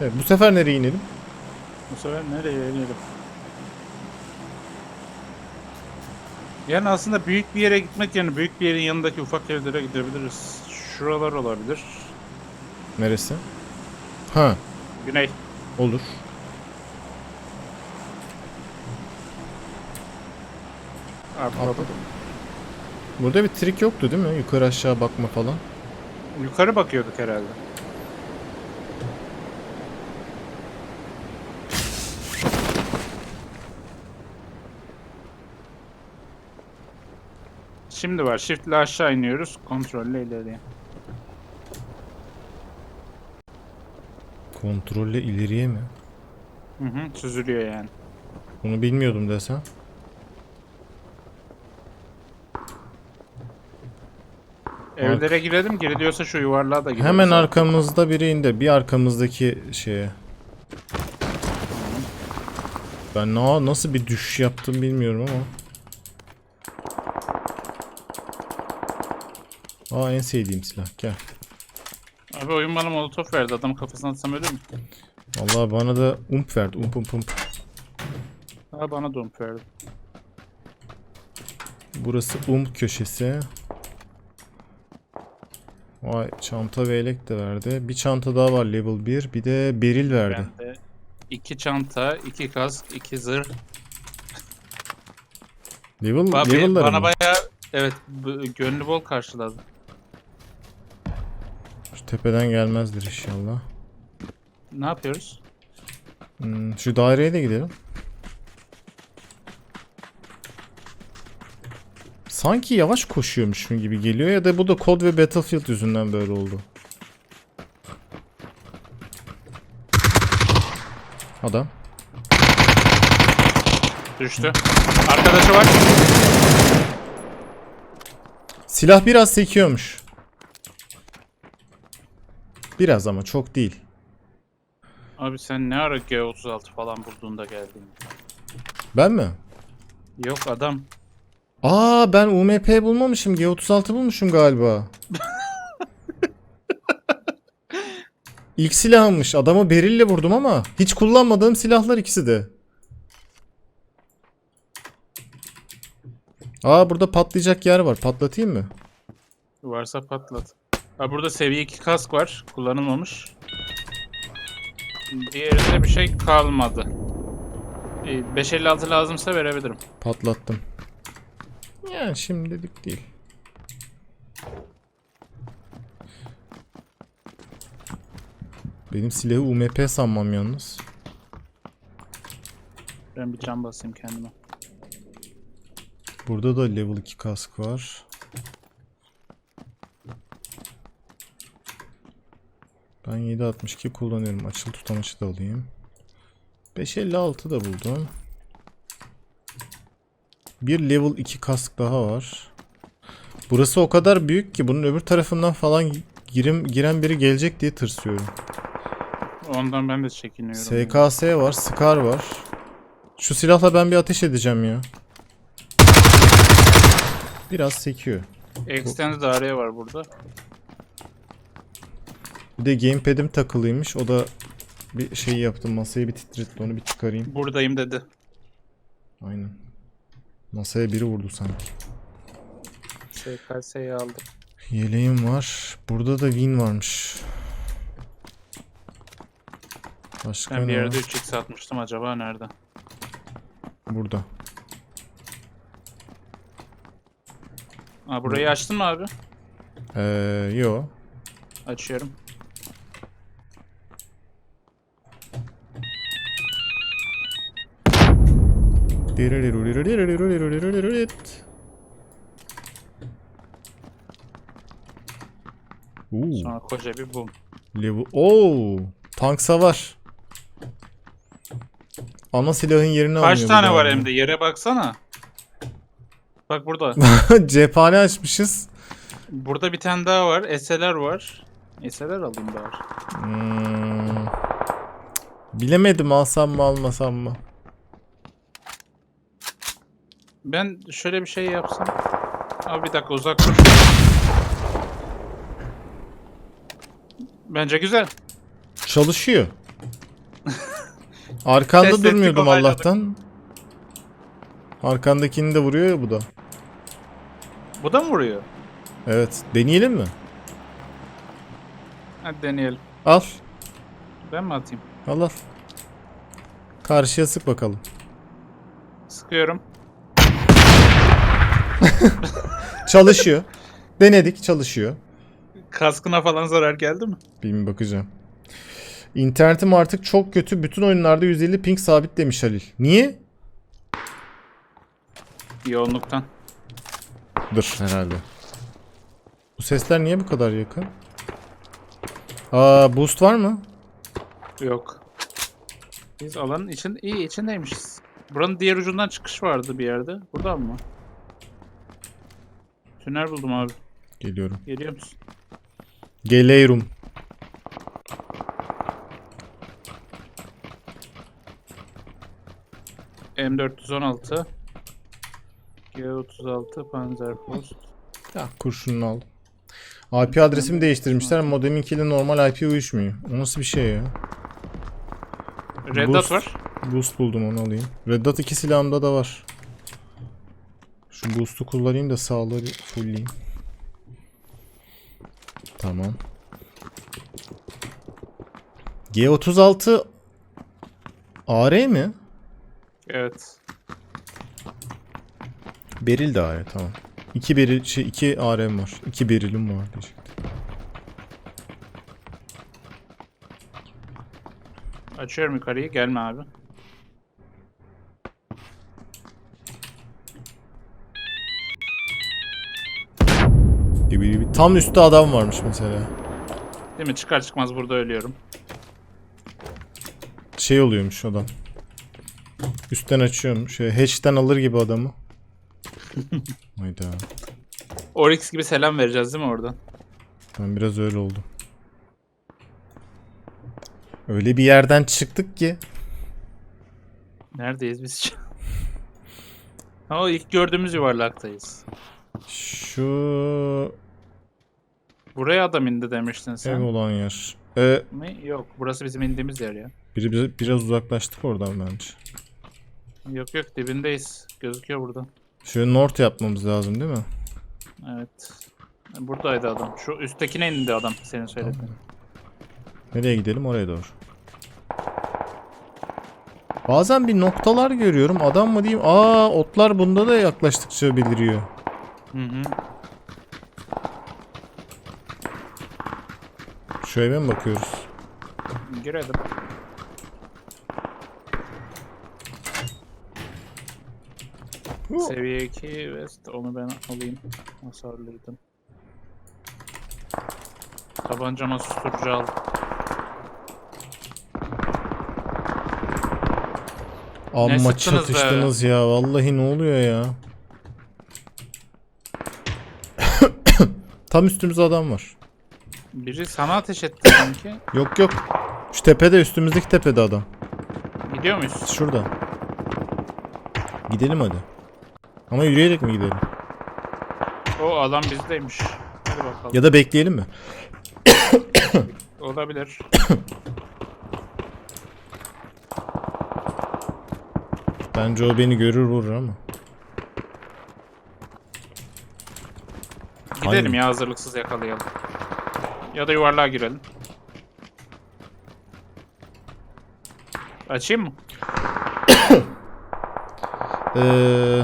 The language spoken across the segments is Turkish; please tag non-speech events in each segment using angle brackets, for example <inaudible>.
Evet, bu sefer nereye inelim? Bu sefer nereye inelim? Yani aslında büyük bir yere gitmek yerine büyük bir yerin yanındaki ufak evlere gidebiliriz. Şuralar olabilir. Neresi? Ha, Güney. olur. Atladım. Burada bir trik yoktu değil mi? Yukarı aşağı bakma falan. Yukarı bakıyorduk herhalde. Şimdi var. Shift ile aşağı iniyoruz. Kontrolle ileriye. Kontrolle ileriye mi? Hı hı. Süzülüyor yani. Bunu bilmiyordum desem. Evlere girelim. Giriliyorsa şu yuvarlığa da gireriz. Hemen arkamızda biri indi. Bir arkamızdaki şeye. Ben na nasıl bir düşüş yaptım bilmiyorum ama. Aa en sevdiğim silah. Gel. Abi oyun bana molotof verdi. Adam kafasına atsam ölür mü? Vallahi bana da ump verdi. Ump ump ump. Ha bana dump verdi. Burası ump köşesi. Vay çanta ve elek de verdi. Bir çanta daha var level 1. Bir de beril verdi. Bende iki çanta, iki kask, iki zırh. Level, Ba- level'ları bana mı? bayağı evet gönlü bol karşıladı. Şu tepeden gelmezdir inşallah. Ne yapıyoruz? Hmm, şu daireye de gidelim. Sanki yavaş koşuyormuşum gibi geliyor ya da bu da Code ve Battlefield yüzünden böyle oldu. Adam. Düştü. Arkadaşı var. Silah biraz sekiyormuş. Biraz ama çok değil. Abi sen ne ara G36 falan bulduğunda geldin? Ben mi? Yok adam. Aa ben UMP bulmamışım. G36 bulmuşum galiba. <laughs> İlk silahımmış. Adamı berille vurdum ama hiç kullanmadığım silahlar ikisi de. Aa burada patlayacak yer var. Patlatayım mı? Varsa patlat. Ha burada seviye 2 kask var. Kullanılmamış. Diğerinde bir şey kalmadı. Ee, 556 lazımsa verebilirim. Patlattım. Yani şimdilik değil. Benim silahı UMP sanmam yalnız. Ben bir can basayım kendime. Burada da level 2 kask var. Ben 7.62 kullanıyorum. Açıl tutamaçı da alayım. 5.56 da buldum. Bir level 2 kask daha var. Burası o kadar büyük ki bunun öbür tarafından falan girim, giren biri gelecek diye tırsıyorum. Ondan ben de çekiniyorum. SKS var, Scar var. Şu silahla ben bir ateş edeceğim ya. Biraz sekiyor. Extended area var burada. Bir de gamepad'im takılıymış. O da bir şey yaptım. Masayı bir titretti. Onu bir çıkarayım. Buradayım dedi. Aynen. Masaya biri vurdu sanki. SKS'yi aldım. Yeleğim var. Burada da win varmış. Başka Ben bir ne yerde var? 3x atmıştım acaba nerede? Burada. Aa burayı açtın mı abi? Ee, yo. Açıyorum. Uuu. Sonra koca bir boom. Level. Oo, tank savar. Ana silahın yerini almıyor. Kaç tane var galiba. hem de yere baksana. Bak burada. <laughs> Cephane açmışız. burada bir tane daha var. SLR var. SLR alayım bari. Hmm. Bilemedim alsam mı almasam mı. Ben şöyle bir şey yapsam. Abi bir dakika uzak dur. Bence güzel. Çalışıyor. Arkanda Test ettik, durmuyordum onayladık. Allah'tan. Arkandakini de vuruyor ya bu da. Bu da mı vuruyor? Evet. Deneyelim mi? Hadi deneyelim. Al. Ben mi atayım? Al al. Karşıya sık bakalım. Sıkıyorum. <laughs> Çalışıyor. Denedik çalışıyor. Kaskına falan zarar geldi mi? Bilmiyorum bakacağım. İnternetim artık çok kötü. Bütün oyunlarda 150 ping sabit demiş Halil. Niye? Yoğunluktan. Dur herhalde. Bu sesler niye bu kadar yakın? Aa boost var mı? Yok. Biz alanın için iyi içindeymişiz. Buranın diğer ucundan çıkış vardı bir yerde. Buradan mı? Tünel buldum abi. Geliyorum. Geliyor musun? Geliyorum. M416 G36 Panzerfaust Ya kurşununu aldım. IP adresimi değiştirmişler. Modeminkiyle normal IP uyuşmuyor. O nasıl bir şey ya? Red. Dot var. Boost buldum onu alayım. Red Dot 2 silahımda da var. Şu boost'u kullanayım da sağları fullleyeyim. Tamam. G36 AR mi? Evet. Beril de AR tamam. 2 beril şey 2 AR'm var. 2 berilim var diyecektim. Açıyorum yukarıyı. Gelme abi. Tam üstte adam varmış mesela. Değil mi? Çıkar çıkmaz burada ölüyorum. Şey oluyormuş adam. Üstten açıyorum. Şey hatch'ten alır gibi adamı. <laughs> Hayda. Oryx gibi selam vereceğiz değil mi oradan? Ben biraz öyle oldum. Öyle bir yerden çıktık ki. Neredeyiz biz? <laughs> ha o ilk gördüğümüz yuvarlaktayız. Şu Buraya adam indi demiştin sen. ev olan yer. Ee, Mi? Yok. Burası bizim indiğimiz yer ya. biri biraz, biraz uzaklaştık oradan bence. Yok yok dibindeyiz. Gözüküyor buradan. Şöyle north yapmamız lazım değil mi? Evet. Buradaydı adam. Şu üsttekine indi adam senin söylediğin. Nereye gidelim? Oraya doğru. Bazen bir noktalar görüyorum. Adam mı diyeyim? Aa otlar bunda da yaklaştıkça beliriyor. Hı hı. Şu eve mi bakıyoruz? Girelim. Seviye 2 West onu ben alayım. Hasarlıydım. Tabancama susturucu al. Amma sıktınız be? çatıştınız ya. Vallahi ne oluyor ya? <coughs> Tam üstümüzde adam var. Biri sana ateş etti sanki. Yok yok. Şu tepede üstümüzdeki tepede adam. Gidiyor muyuz? Şurada. Gidelim hadi. Ama yürüyerek mi gidelim? O adam bizdeymiş. Hadi bakalım. Ya da bekleyelim mi? <coughs> Olabilir. <coughs> Bence o beni görür vurur ama. Gidelim Aynen. ya hazırlıksız yakalayalım. Ya da yuvarlığa girelim. Açayım mı? <coughs> Ee,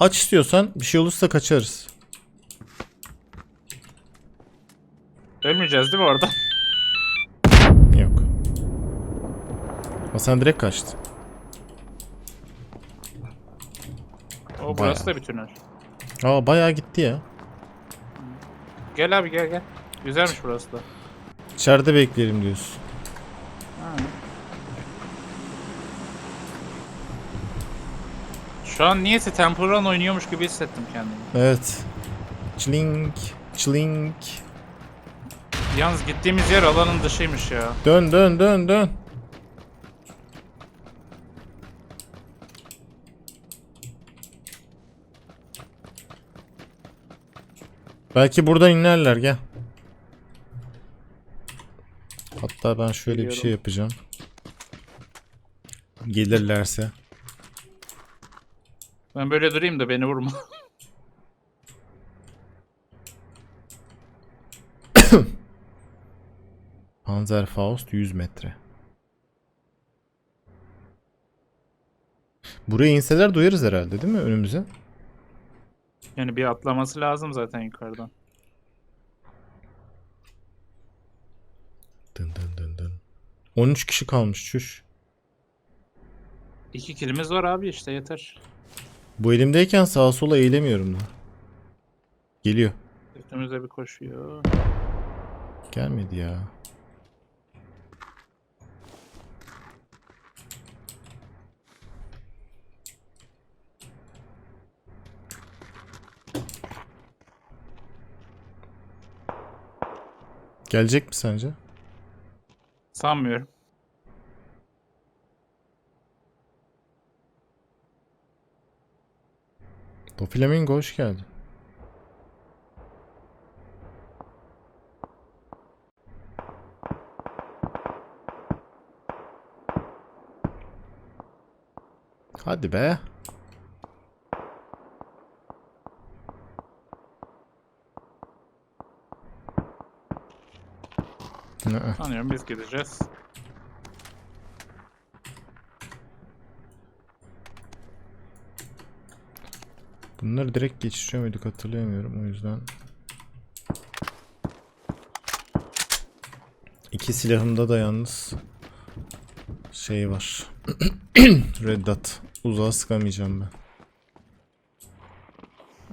aç istiyorsan bir şey olursa kaçarız. Ölmeyeceğiz değil mi orada? Yok. Ha sen direkt kaçtın. O burası da bir tünel. Aa bayağı gitti ya. Gel abi gel gel. Güzelmiş burası da. İçeride bekleyelim diyorsun. Ha. Şu an niyeyse Temple oynuyormuş gibi hissettim kendimi. Evet. Çlink, çlink. Yalnız gittiğimiz yer alanın dışıymış ya. Dön dön dön dön. Belki buradan inerler gel. Hatta ben şöyle bir şey Geliyorum. yapacağım. Gelirlerse. Ben böyle durayım da beni vurma. <laughs> Panzerfaust 100 metre. Buraya inseler duyarız herhalde değil mi önümüze? Yani bir atlaması lazım zaten yukarıdan. Dın dın dın dın. 13 kişi kalmış çüş. İki kilimiz var abi işte yeter. Bu elimdeyken sağa sola eğilemiyorum da. Geliyor. Üstümüze bir koşuyor. Gelmedi ya. Gelecek mi sence? Sanmıyorum. Doflamingo hoş geldin. Hadi be. Nı- Sanıyorum biz gideceğiz. Bunları direkt geçişiyor muyduk hatırlayamıyorum o yüzden. İki silahımda da yalnız şey var. <clears throat> Red dot. Uzağa sıkamayacağım ben.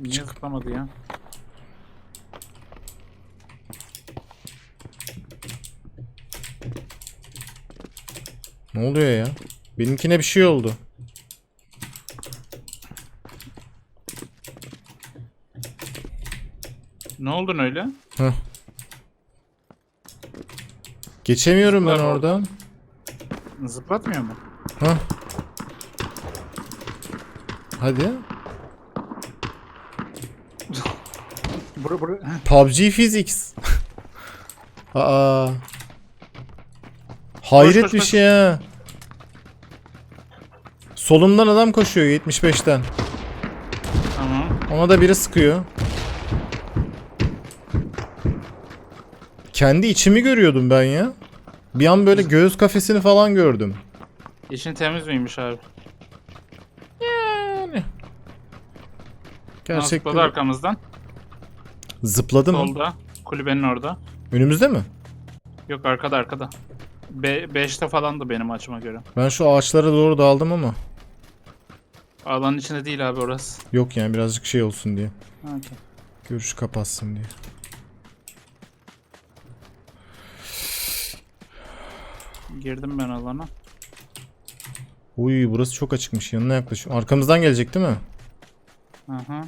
Niye zıplamadı ya? Ne oluyor ya? Benimkine bir şey oldu. Ne oldun öyle? Heh. Geçemiyorum ben Zıplar orada. oradan. Zıplatmıyor mu? Hah. Hadi. <laughs> Bura bura. PUBG Physics. <laughs> Aa. Hayret koş, bir koş. şey ha. Solumdan adam koşuyor 75'ten. Tamam. Ona da biri sıkıyor. Kendi içimi görüyordum ben ya. Bir an böyle göğüs kafesini falan gördüm. İşin temiz miymiş abi? Yani. Gerçekten. Zıpladı arkamızdan. Zıpladı mı? Solda. Kulübenin orada. Önümüzde mi? Yok arkada arkada. Be beşte falandı benim açıma göre. Ben şu ağaçlara doğru daldım ama. Alanın içinde değil abi orası. Yok yani birazcık şey olsun diye. Ha, tamam. Görüş kapatsın diye. Girdim ben alana. Uy burası çok açıkmış. Yanına yaklaşıyor. Arkamızdan gelecek değil mi? Aha.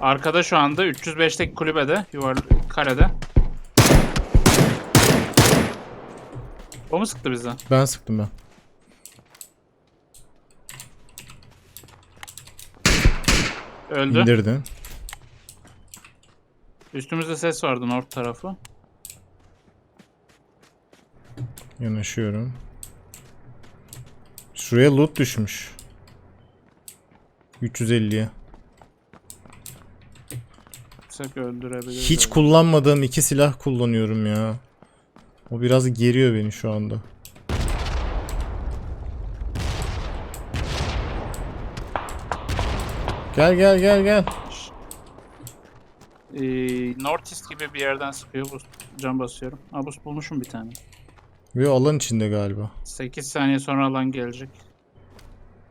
Arkada şu anda 305'teki kulübede, yuvar karede. O mu sıktı bizi? Ben sıktım ben. Öldü. İndirdin. Üstümüzde ses vardı north tarafı. Yanaşıyorum. Şuraya loot düşmüş. 350'ye. Sık öldürebiliriz. Hiç kullanmadığım iki silah kullanıyorum ya. O biraz geriyor beni şu anda. Gel gel gel gel. Ee, north east gibi bir yerden sıkıyor. Boost, can basıyorum. Boost bulmuşum bir tane. Ve alan içinde galiba. 8 saniye sonra alan gelecek.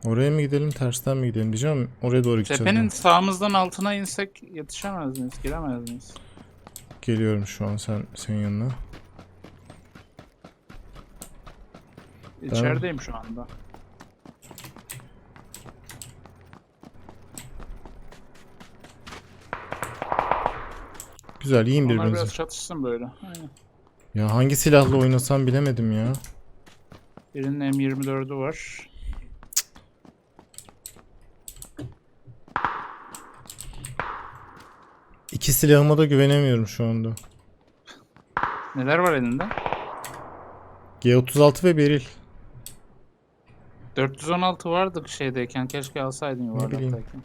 Oraya mı gidelim tersten mi gidelim diyeceğim. Oraya doğru gideceğim. Tepenin ben. sağımızdan altına insek yetişemez miyiz? Giremez miyiz? Geliyorum şu an sen senin yanına. İçerideyim şu anda. Güzel yiyin Onlar birbirinizi. biraz çatışsın böyle. Aynen. Ya hangi silahla oynasam bilemedim ya. Birinin M24'ü var. İki silahıma da güvenemiyorum şu anda. Neler var elinde? G36 ve Beril. 416 vardı şeydeyken keşke alsaydın yuvarlaktayken.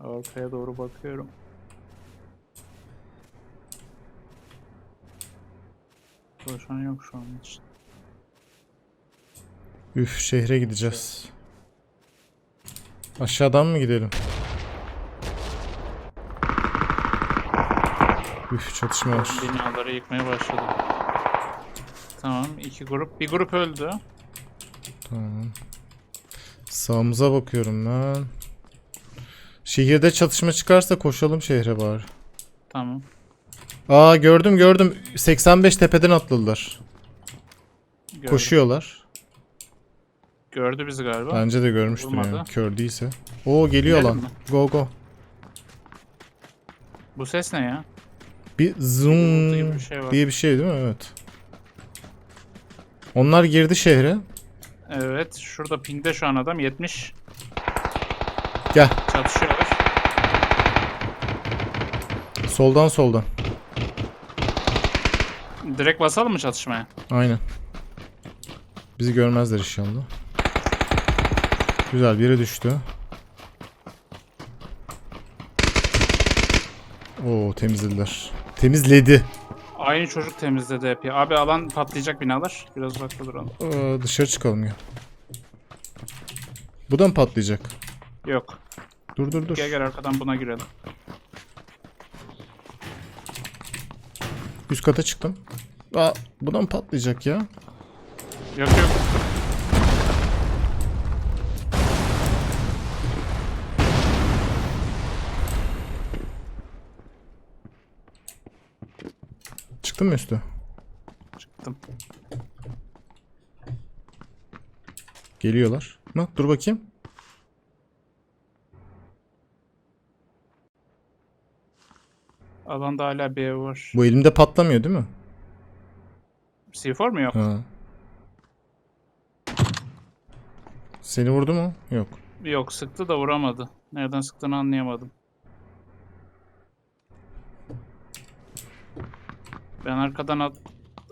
Arkaya doğru bakıyorum. Koşan yok şu an için. Üf şehre gideceğiz. Aşağıdan mı gidelim? Üf çatışma var. Binaları yıkmaya başladım. Tamam iki grup. Bir grup öldü. Tamam. Sağımıza bakıyorum ben. Şehirde çatışma çıkarsa koşalım şehre bari. Tamam. Aa gördüm gördüm. 85 tepeden atladılar. Gördüm. Koşuyorlar. Gördü bizi galiba. Bence de görmüştür Vurmadı. yani. Kör değilse. Oo geliyor Gidelim lan. mi? Go go. Bu ses ne ya? Bir zoom bir şey var. diye bir şey değil mi? Evet. Onlar girdi şehre. Evet. Şurada pingde şu an adam 70. Gel. Çatışıyorlar. Soldan soldan. Direkt basalım mı çatışmaya? Aynen. Bizi görmezler inşallah. Güzel biri düştü. Oo temizlediler. Temizledi. Aynı çocuk temizledi hep ya. Abi alan patlayacak binalar. Biraz uzakta duralım. Aa, dışarı çıkalım ya. Bu da mı patlayacak? Yok. Dur dur dur. Gel gel arkadan buna girelim. Üst kata çıktım. Aa, bu da mı patlayacak ya? Yok yok. Çıktın mı üstü? Çıktım. Geliyorlar. Mı? Dur bakayım. Alanda hala bir ev var. Bu elimde patlamıyor değil mi? C4 mu yok? Ha. Seni vurdu mu? Yok. Yok sıktı da vuramadı. Nereden sıktığını anlayamadım. Ben arkadan at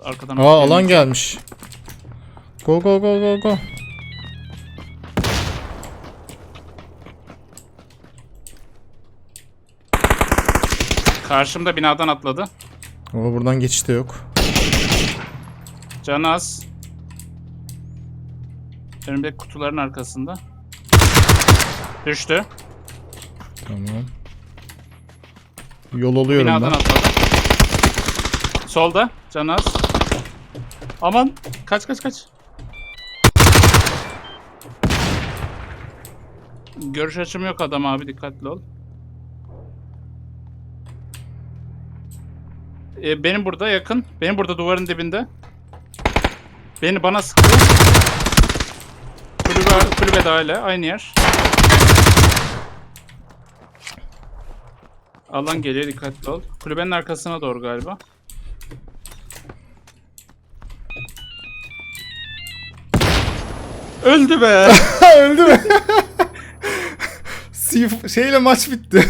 arkadan Aa atlayayım. alan gelmiş. Go go go go go. Karşımda binadan atladı. Ama buradan geçiş de yok. Canı az. Önümdeki kutuların arkasında. Düştü. Tamam. Yol alıyorum Binadan ben. atladı. Solda. Canı az. Aman. Kaç kaç kaç. Görüş açım yok adam abi dikkatli ol. Ee, benim burada yakın. Benim burada duvarın dibinde. Beni bana sıktı. Kulübe, kulübede hala aynı yer. Alan geliyor dikkatli ol. Kulübenin arkasına doğru galiba. Öldü be. <laughs> Öldü? Sif- şeyle maç bitti.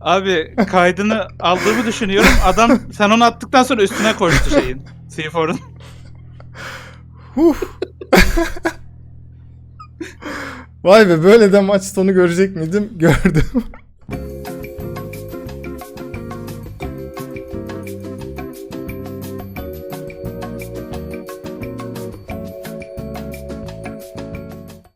Abi kaydını aldığımı düşünüyorum. Adam sen onu attıktan sonra üstüne koştu şeyin. C4'un. Huh. Vay be böyle de maç sonu görecek miydim? Gördüm.